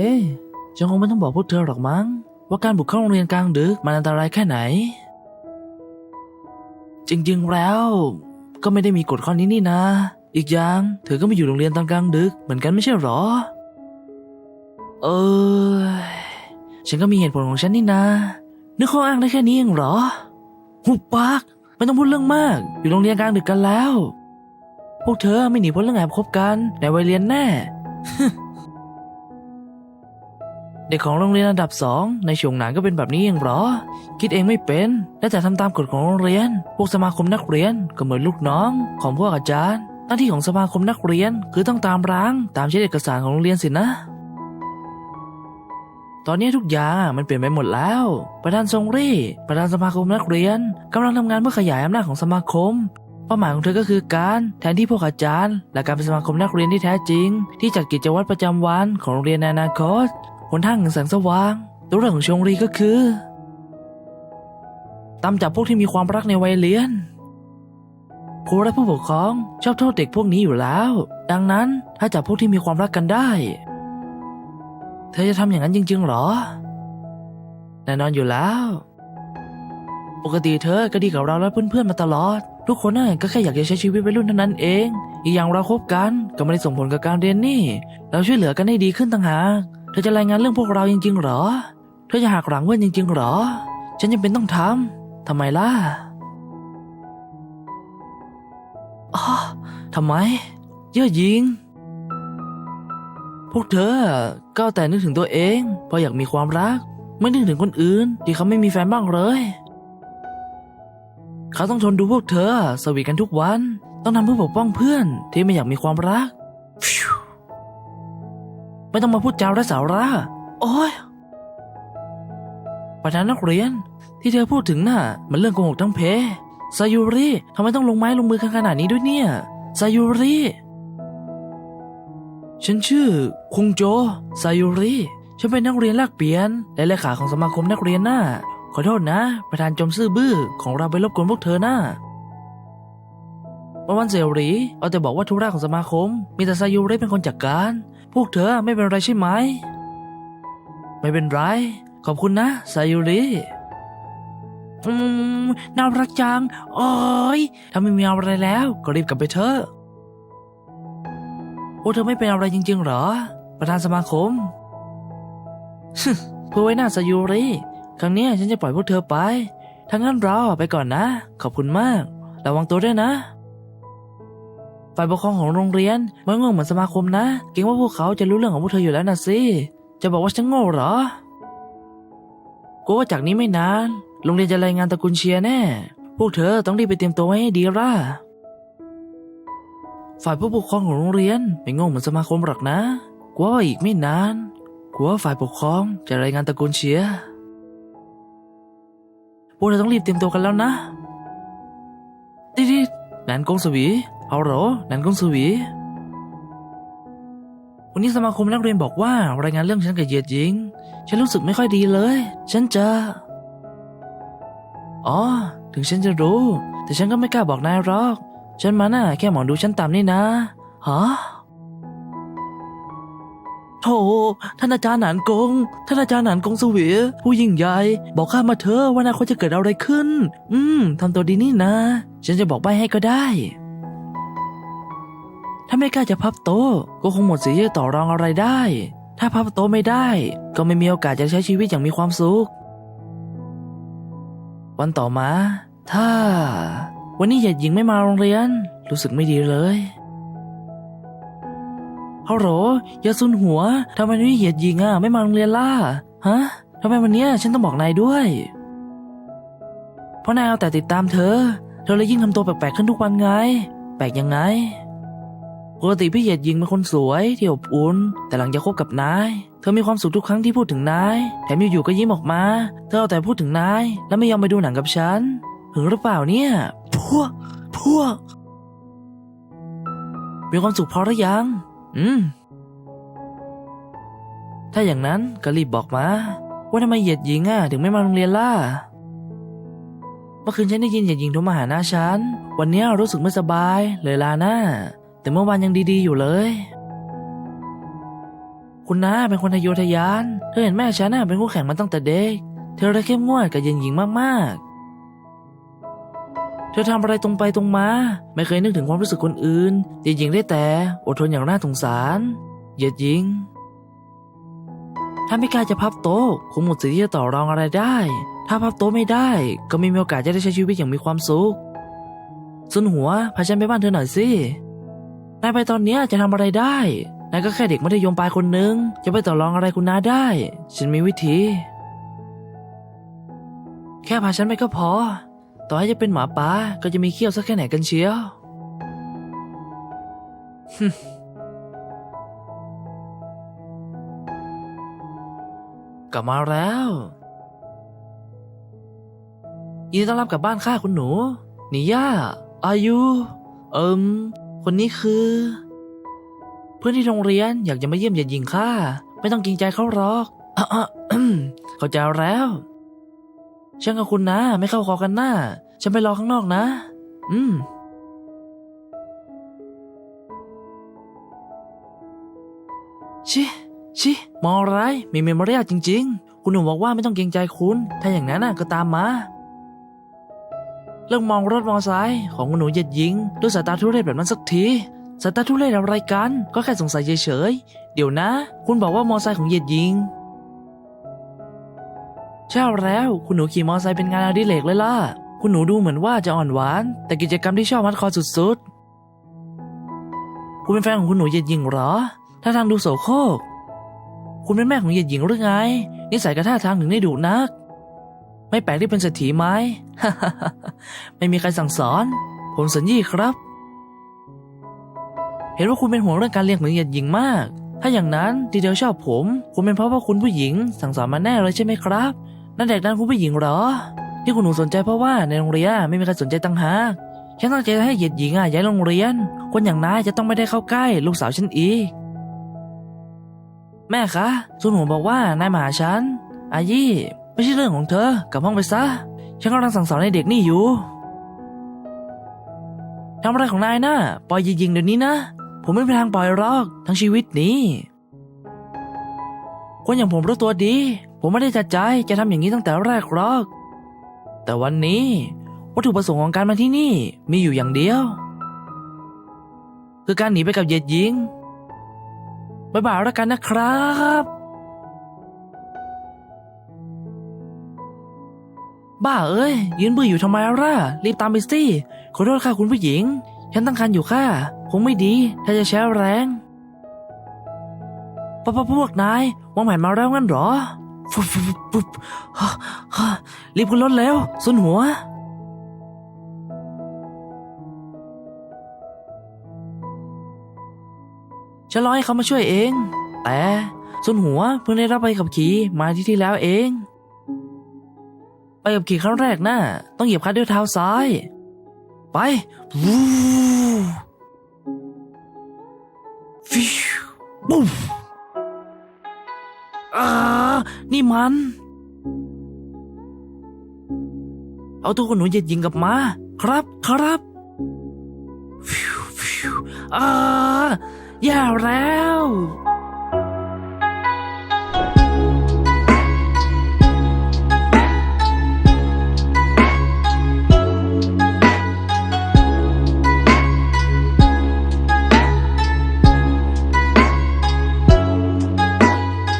เฮ้ฉันคงไม่ต้องบอกพวกเธอหรอกมั้ง ว่าการบุกเข้าโรงเรียนกลางดึกมันอันตรายแค่ไหน จริงๆแล้ว ก็ไม่ได้มีกฎข้อนี้นี่นะ อีกอย่างเธอก็ไม่อยู่โรงเรียนตอนกลางดึกเหมือนกันไม่ใช่หรอ เออฉันก็มีเหตุผลของฉันนี่นะนึกข้ออ้างได้แค่นี้เองเหรอหุบปากไม่ต้องพูดเรื่องมาก อยู่โรงเรียนกลางดึกกันแล้ว พวกเธอไม่หนีพ้นเรื่องแอบคบกันในวัยเรียนแน่ เด็กของโรงเรียนระดับสองในช่วงหนานก็เป็นแบบนี้เองเหรอ คิดเองไม่เป็นและแต่ทำตามกฎของโรงเรียน พวกสมาคมนักเรียนก็เหมือนลูกน้องของพวกอาจารย์ หน้าที่ของสมาคมนักเรียนคือต้องตามร้าง ตามใช้เอกสารของโรงเรียนสินะ ตอนนี้ทุกอย่างมันเปลี่ยนไปหมดแล้ว ประธานทรงรี่ ประธานสมาคมนักเรียนกำลังทำงานเพื่อขยายอำนาจของสมาคมเป้าหมายของเธอก็คือการแทนที่พวกอาจารย์ และการเป็นสมาคมนักเรียนที่แท้จริง ที่จัดกิจวัตรประจำวันของโรงเรียนในอนาคต หนทางแห่งแสงสว่าง ตัวเรื่องของชงรีก็คือ ตามจับพวกที่มีความรักในวัยเรียนครูและผู้ปกครองชอบโทษเด็กพวกนี้อยู่แล้ว ดังนั้นถ้าจับพวกที่มีความรักกันได้ เธอจะทำอย่างนั้นจริงๆหรอ แน่นอนอยู่แล้ว ปกติเธอก็ดีกับเราและเพื่อนๆมาตลอด ทุกคนน่ะก็แค่อยากจะใช้ชีวิตวัยรุ่นเท่านั้นเอง อีกอย่างเราคบกันก็ไม่ได้ส่งผลกับการเรียนนี่ เราช่วยเหลือกันให้ดีขึ้นต่างหาก เธอจะรายงานเรื่องพวกเราจริงๆหรอ เธอจะหักหลังเพื่อนจริงๆหรอ ฉันยังเป็นต้องทำทำไมล่ะอ๋อทำไม เย่อหยิง พวกเธอก็แต่นึกถึงตัวเองเพราะอยากมีความรัก ไม่นึกถึงคนอื่น ที่เขาไม่มีแฟนบ้างเลย เขาต้องทนดูพวกเธอ สวีทกันทุกวัน ต้องทำเพื่อปกป้องเพื่อนที่ไม่อยากมีความรัก ไม่ต้องมาพูดจาไร้สาระโอ้ยประธานนักเรียน ที่เธอพูดถึงน่ะ มันเรื่องโกหกทั้งเพซายูริทำไมต้องลงไม้ลงมือกันขนาดนี้ด้วยเนี่ยซายูริฉันชื่อคุงโจซายูริฉันเป็นนักเรียนแลกเปลี่ยน และเลขาของสมาคมนักเรียนน่ะขอโทษนะ ประธานจอมซื่อบื้อของเราไปรบกวนพวกเธอน่ะ วันวันเสรีเอาแต่บอกว่าธุระของสมาคม มีแต่ซายูริเป็นคนจัดการ พวกเธอไม่เป็นไรใช่ไหม ไม่เป็นไร ขอบคุณนะซายูริอืมน่ารักจัง โอ้ยถ้าไม่มีอะไรแล้ว ก็รีบกลับไปเถอะพวกเธอไม่เป็นอะไรจริงๆหรอ ประธานสมาคมเพื่อไว้หน้าซายูริครั้งนี้ฉันจะปล่อยพวกเธอไปถ้างั้นเราไปก่อนนะ ขอบคุณมาก ระวังตัวด้วยนะ ฝ่ายปกครองของโรงเรียนไม่โง่เหมือนสมาคมนะ เกรงว่าพวกเขาจะรู้เรื่องของพวกเธออยู่แล้วนะสิ จะบอกว่าฉันโง่เหรอกูว่าจากนี้ไม่นาน โรงเรียนจะรายงานตระกูลเชียร์แน่ พวกเธอต้องรีบไปเตรียมตัวไว้ให้ดีล่ะ ฝ่ายผู้ปกครองของโรงเรียนไม่โง่เหมือนสมาคมหรอกนะกูว่าอีกไม่นานกูว่าฝ่ายปกครองจะรายงานตระกูลเชียร์พวกเราต้องรีบเตรียมตัวกันแล้วนะดิดินันกงสวี เอาเหรอ นันกงสวี วันนี้สมาคมนักเรียนบอกว่ารายงานเรื่องฉันกับเหยียดหญิง ฉันรู้สึกไม่ค่อยดีเลย ฉันจะ อ๋อ ถึงฉันจะรู้ แต่ฉันก็ไม่กล้าบอกนายหรอก ฉันมาน่ะแค่หมอดูฉันตามนี่นะฮะโธ่ท่านอาจารย์หนานกง ท่านอาจารย์หนานกงสวีผู้ยิ่งใหญ่ บอกข้ามาเถอะว่านาคตจะเกิดอะไรขึ้น อืมทำตัวดีนี่นะ ฉันจะบอกใบให้ก็ได้ ถ้าไม่กล้าจะพับโต๊ะก็คงหมดสิทธิ์จะต่อรองอะไรได้ ถ้าพับโต๊ะไม่ได้ ก็ไม่มีโอกาสจะใช้ชีวิตอย่างมีความสุข วันต่อมา ถ้า วันนี้เหยียดหญิงไม่มาโรงเรียน รู้สึกไม่ดีเลยฮัลโหลอย่าซุนหัวทำไมวันนี้เหยียดหญิงอะไม่มาโรงเรียนล่ะฮะทำไมวันเนี้ยฉันต้องบอกนายด้วย เพราะนายเอาแต่ติดตามเธอ เธอเลยยิ่งทำตัวแปลกๆขึ้นทุกวันไง แปลกยังไง ปกติพี่เหยียดหญิงเป็นคนสวยที่อบอุ่นแต่หลังจากคบกับนาย เธอมีความสุขทุกครั้งที่พูดถึงนาย แถมอยู่ๆก็ยิ้มออกมา เธอเอาแต่พูดถึงนาย แล้วไม่ยอมไปดูหนังกับฉันหึงหรือเปล่าเนี่ย พวก พวก มีความสุขพอหรือยัง อืม ถ้าอย่างนั้นก็รีบบอกมา ว่าทำไมเหยียดหญิงอะถึงไม่มาโรงเรียนล่ะเมื่อคืนฉันได้ยินเหยียดหญิงโทรมาหาหน้าฉัน วันเนี้ยรู้สึกไม่สบายเลยลาหน้า แต่เมื่อวานยังดีๆอยู่เลย คุณน้าเป็นคนทะเยอทะยาน เธอเห็นแม่ฉันน่ะเป็นคู่แข่งมาตั้งแต่เด็ก เธอเลยเข้มงวดกับเย็นหญิงมากๆ เธอทำอะไรตรงไปตรงมา ไม่เคยนึกถึงความรู้สึกคนอื่น เย็นหญิงได้แต่อดทนอย่างน่าสงสาร เยียดหญิง ถ้าไม่กล้าจะพับโต๊ะคงหมดสิทธิ์ที่จะต่อรองอะไรได้ ถ้าพับโต๊ะไม่ได้ ก็ไม่มีโอกาสจะได้ใช้ชีวิตอย่างมีความสุขสุนหัวพาฉันไปบ้านเธอหน่อยสิ นายไปตอนเนี้ยจะทำอะไรได้ นายก็แค่เด็กมัธยมปลายคนนึง จะไปต่อรองอะไรคุณน้าได้ ฉันมีวิธี แค่พาฉันไปก็พอ ต่อให้จะเป็นหมาป่าก็จะมีเขี้ยวสักแค่ไหนกันเชียวกลับมาแล้ว ยินดีต้อนรับกลับบ้านข้าคุณหนูนิย่าอายุ เอิม คนนี้คือ เพื่อนที่โรงเรียนอยากจะมาเยี่ยมเยียดหญิงข้าไม่ต้องเกรงใจเขาหรอกอะอะเข้าใจแล้วฉันกับคุณนะ ไม่เข้าคอกันหน้า ฉันไปรอข้างนอกนะ อืม ชิชิมองอะไร มีเมมโมเรียจริง ๆ คุณหนุ่มบอกว่าไม่ต้องเกรงใจคุณ ถ้าอย่างนั้นน่ะก็ตามมา เลิกมองรถมอไซค์ของคุณหนูเหยียดหญิงด้วยสายตาทุเรศแบบนั้นสักทีสายตาทุเรศอะไรกัน ก็แค่สงสัยเฉยๆเดี๋ยวนะ คุณบอกว่ามอไซค์ของเหยียดหญิงใช่แล้วคุณหนูขี่มอไซค์เป็นงานอดิเรกเลยล่ะ คุณหนูดูเหมือนว่าจะอ่อนหวาน แต่กิจกรรมที่ชอบมัดคอสุดๆ คุณเป็นแฟนของคุณหนูเหยียดหญิงเหรอถ้าทางดูโสโครกคุณเป็นแม่ของเหยียดหญิงหรือไง นิสัยกับท่าทางถึงได้ดุนัก ไม่แปลกที่เป็นเศรษฐีไหม ไม่มีใครสั่งสอน ผมสัญญีครับ เห็นว่าคุณเป็นห่วงเรื่องการเลี้ยงหมือนเหยียดหญิงมาก ถ้าอย่างนั้นทีเดียวชอบผม คุณเป็นเพราะว่าคุณผู้หญิง สั่งสอนมาแน่เลยใช่ไหมครับ นั่นเด็กนั้นคุณผู้หญิงเหรอ ที่คุณหนูสนใจเพราะว่าในโรงเรียนไม่มีใครสนใจตั้งหากฉันตั้งใจให้เหยียดหญิงอะย้ายโรงเรียน คนอย่างนายจะต้องไม่ได้เข้าใกล้ ลูกสาวฉันอีก แม่คะสุนหัวบอกว่านายมาหาฉันอายี่ ไม่ใช่เรื่องของเธอ กลับห้องไปซะ ฉันกำลังสั่งสอนให้เด็กนี่อยู่ทำอะไรของนายนะ่ะปล่อยยิงเดี๋ยวนี้นะ ผมไม่มีทางปล่อยหรอกทั้งชีวิตนี้คนอย่างผมรู้ตัวดี ผมไม่ได้จัดใจจะทำอย่างนี้ตั้งแต่แรกหรอก แต่วันนี้ วัตถุประสงค์ของการมาที่นี่มีอยู่อย่างเดียว คือการหนีไปกับเหยียดหญิงบ๊ายบายแล้วกันนะครับ บ้าเอ้ย ยืนบื้ออยู่ทำไมล่ะรีบตามไปสิขอโทษค่ะคุณผู้หญิง ฉันตั้งครรภ์อยู่ค่ะ คงไม่ดี ถ้าจะใช้แรงปะปะพวกนายวางแผนมาแล้วงั้นหรอฟุบฟุบฟุบรีบขึ้นรถแล้วสุนหัวฉันรอให้เขามาช่วยเอง แต่สุนหัวเพิ่งได้รับใบขับขี่มาที่ที่แล้วเอง ไปกับขี่ครั้งแรกนะ่ะต้องเหยียบคลัดด้วยเท้าซ้าย ไปวูฟิวปุ๊บอ่านี่มัน เอาตัวคนหนูเหยียดยิงกับมา ครับครับฟิวฟิวอ่าแย่แล้ว